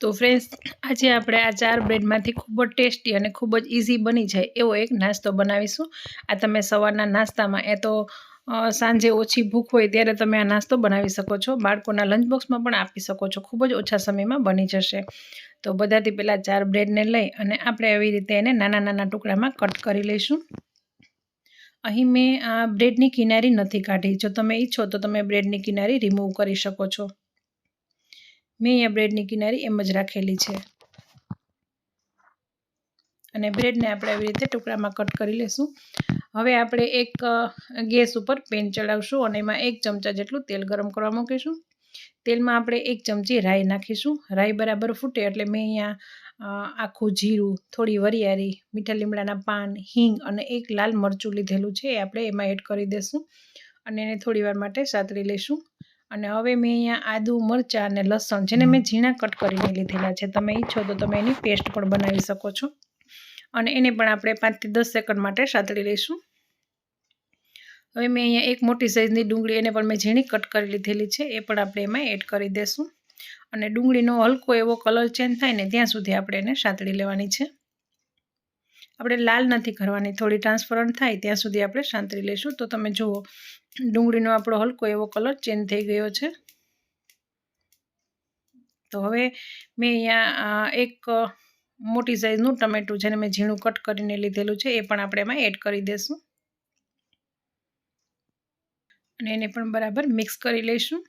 તો ફ્રેન્ડ્સ આજે આપણે આ ચાર બ્રેડમાંથી ખૂબ જ ટેસ્ટી અને ખૂબ જ ઇઝી બની જાય એવો એક નાસ્તો બનાવીશું. આ તમે સવારના નાસ્તામાં, એ તો સાંજે ઓછી ભૂખ હોય ત્યારે તમે આ નાસ્તો બનાવી શકો છો. બાળકોના લંચ બોક્સમાં પણ આપી શકો છો. ખૂબ જ ઓછા સમયમાં બની જશે. તો બધાથી પહેલાં ચાર બ્રેડને લઈ અને આપણે એવી રીતે એને નાના નાના ટુકડામાં કટ કરી લઈશું. અહીં મેં આ બ્રેડની કિનારી નથી કાઢી. જો તમે ઈચ્છો તો તમે બ્રેડની કિનારી રિમૂવ કરી શકો છો. મેં અહીંયા બ્રેડની કિનારી એમ જ રાખેલી છે. અને બ્રેડને આપણે આવી રીતે ટુકડામાં કટ કરી લઈશું હવે આપણે એક ગેસ ઉપર પેન ચડાવશું અને એમાં એક ચમચા જેટલું તેલ ગરમ કરવા મૂકીશું. તેલમાં આપણે એક ચમચી રાઈ નાખીશું. રાઈ બરાબર ફૂટે એટલે મેં અહીંયા આખું જીરું, થોડી વરિયાળી, મીઠા લીમડાના પાન, હિંગ અને એક લાલ મરચું લીધેલું છે એ આપણે એમાં એડ કરી દઈશું અને એને થોડી વાર માટે સાતરી લઈશું અને હવે મેં અહીંયા આદુ મરચાં અને લસણ જેને મેં ઝીણા કટ કરીને લીધેલા છે. તમે ઈચ્છો તો તમે એની પેસ્ટ પણ બનાવી શકો છો. અને એને પણ આપણે પાંચથી દસ સેકન્ડ માટે સાતળી લઈશું. હવે મેં અહીંયા એક મોટી સાઇઝની ડુંગળી એને પણ મેં ઝીણી કટ કરી લીધેલી છે. એ પણ આપણે એમાં એડ કરી દઈશું અને ડુંગળીનો હલકો એવો કલર ચેન્જ થાય ને ત્યાં સુધી આપણે એને સાતળી લેવાની છે. આપણે લાલ નથી કરવાની, થોડી ટ્રાન્સપરન્ટ થાય ત્યાં સુધી આપણે સાંતરી લઈશું તો તમે જુઓ, ડુંગળીનો આપણો હલકો એવો કલર ચેન્જ થઈ ગયો છે. તો હવે મેં અહીંયા એક મોટી સાઇઝનું ટમેટું જેને મેં ઝીણું કટ કરીને લીધેલું છે, એ પણ આપણે એમાં એડ કરી દઈશું અને એને પણ બરાબર મિક્સ કરી લઈશું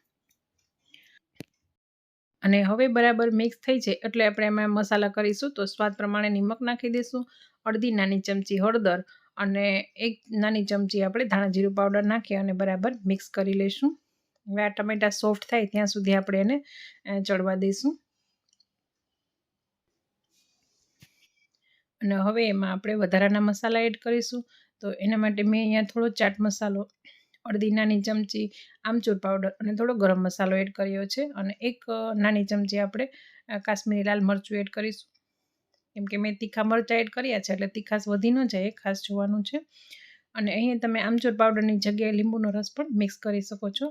અને હવે બરાબર મિક્સ થઈ જાય એટલે આપણે એમાં મસાલા કરીશું તો સ્વાદ પ્રમાણે નિમક નાખી દઈશું અડધી નાની ચમચી હળદર અને એક નાની ચમચી આપણે ધાણા જીરું પાવડર નાખી અને બરાબર મિક્સ કરી લઈશું. હવે આ ટમેટા સોફ્ટ થાય ત્યાં સુધી આપણે એને ચડવા દઈશું. અને હવે એમાં આપણે વધારાના મસાલા એડ કરીશું તો એના માટે મેં અહીંયા થોડો ચાટ મસાલો અડધી નાની ચમચી, આમચૂર પાવડર અને થોડો ગરમ મસાલો એડ કર્યો છે. અને એક નાની ચમચી આપણે કાશ્મીરી લાલ મરચું એડ કરીશું. કેમ કે મેં તીખા મરચાં એડ કર્યા છે એટલે તીખાશ વધી ન જાય ખાસ જોવાનું છે. અને અહીંયા તમે આમચૂર પાવડરની જગ્યાએ લીંબુનો રસ પણ મિક્સ કરી શકો છો.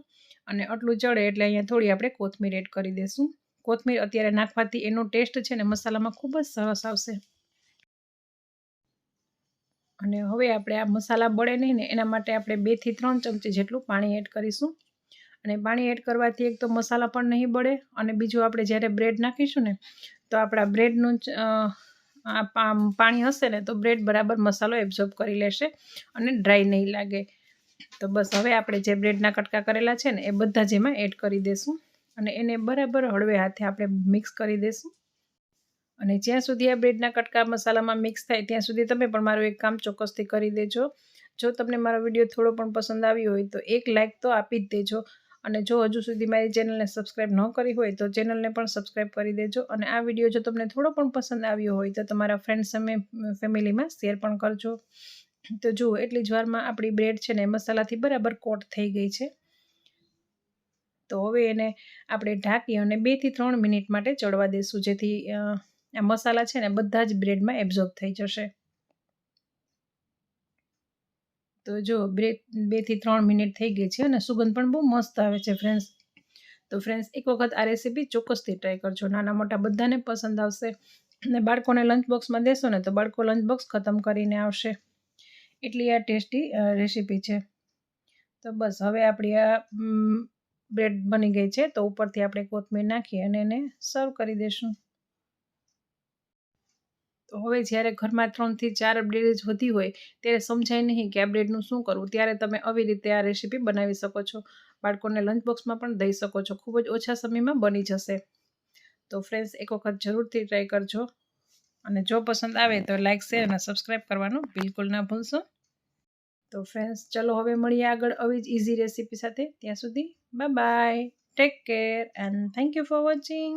અને આટલું ચડે એટલે અહીંયા થોડી આપણે કોથમીર એડ કરી દઈશું કોથમીર અત્યારે નાખવાથી એનો ટેસ્ટ છે ને મસાલામાં ખૂબ જ સરસ આવશે. અને હવે આપણે આ મસાલા બળે નહીં ને, એના માટે આપણે બેથી ત્રણ ચમચી જેટલું પાણી એડ કરીશું. અને પાણી એડ કરવાથી એક તો મસાલા પણ નહીં બળે અને બીજું આપણે જ્યારે બ્રેડ નાખીશું ને, તો આપણા બ્રેડનું પાણી હશે ને, તો બ્રેડ બરાબર મસાલો એબ્ઝોર્બ કરી લેશે અને ડ્રાય નહીં લાગે. તો બસ હવે આપણે જે બ્રેડના કટકા કરેલા છે ને, એ બધા જ એમાં એડ કરી દઈશું અને એને બરાબર હળવે હાથે આપણે મિક્સ કરી દઈશું અને જ્યાં સુધી આ બ્રેડના કટકા મસાલામાં મિક્સ થાય ત્યાં સુધી તમે પણ મારું એક કામ ચોક્કસથી કરી દેજો. જો તમને મારો વીડિયો થોડો પણ પસંદ આવ્યો હોય તો એક લાઇક તો આપી જ દેજો. અને જો હજુ સુધી મારી ચેનલને સબસ્ક્રાઈબ ન કરી હોય તો ચેનલને પણ સબસ્ક્રાઈબ કરી દેજો. અને આ વીડિયો જો તમને થોડો પણ પસંદ આવ્યો હોય તો તમારા ફ્રેન્ડ સામે ફેમિલીમાં શેર પણ કરજો. તો જુઓ, એટલી જ વારમાં આપણી બ્રેડ છે ને મસાલાથી બરાબર કોટ થઈ ગઈ છે. તો હવે એને આપણે ઢાંકી અને બેથી ત્રણ મિનિટ માટે ચડવા દઈશું જેથી આ મસાલા છે ને બધા જ બ્રેડમાં એબ્ઝોર્બ થઈ જશે. તો જો બ્રેડ બેથી ત્રણ મિનિટ થઈ ગઈ છે અને સુગંધ પણ બહુ મસ્ત આવે છે ફ્રેન્ડ્સ તો ફ્રેન્ડ્સ એક વખત આ રેસીપી ચોક્કસથી ટ્રાય કરજો. નાના મોટા બધાને પસંદ આવશે. અને બાળકોને લંચ બોક્સમાં દેશો ને તો બાળકો લંચ બોક્સ ખતમ કરીને આવશે. એટલી આ ટેસ્ટી રેસીપી છે. તો બસ, હવે આપણી આ બ્રેડ બની ગઈ છે. તો ઉપરથી આપણે કોથમીર નાખી અને એને સર્વ કરી દઈશું તો હવે જ્યારે ઘરમાં ત્રણથી ચાર બ્રેડ વધી હોય, ત્યારે સમજાય નહીં કે આ શું કરવું. ત્યારે તમે આવી રીતે આ રેસીપી બનાવી શકો છો. બાળકોને લંચ બોક્સમાં પણ દઈ શકો છો. ખૂબ જ ઓછા સમયમાં બની જશે. તો ફ્રેન્ડ્સ એક વખત જરૂરથી ટ્રાય કરજો. અને જો પસંદ આવે તો લાઇક શેર અને સબસ્ક્રાઈબ કરવાનું બિલકુલ ના ભૂલશો. તો ફ્રેન્ડ્સ ચલો હવે મળીએ આગળ આવી જ ઇઝી રેસીપી સાથે. ત્યાં સુધી bye bye take care and thank you for watching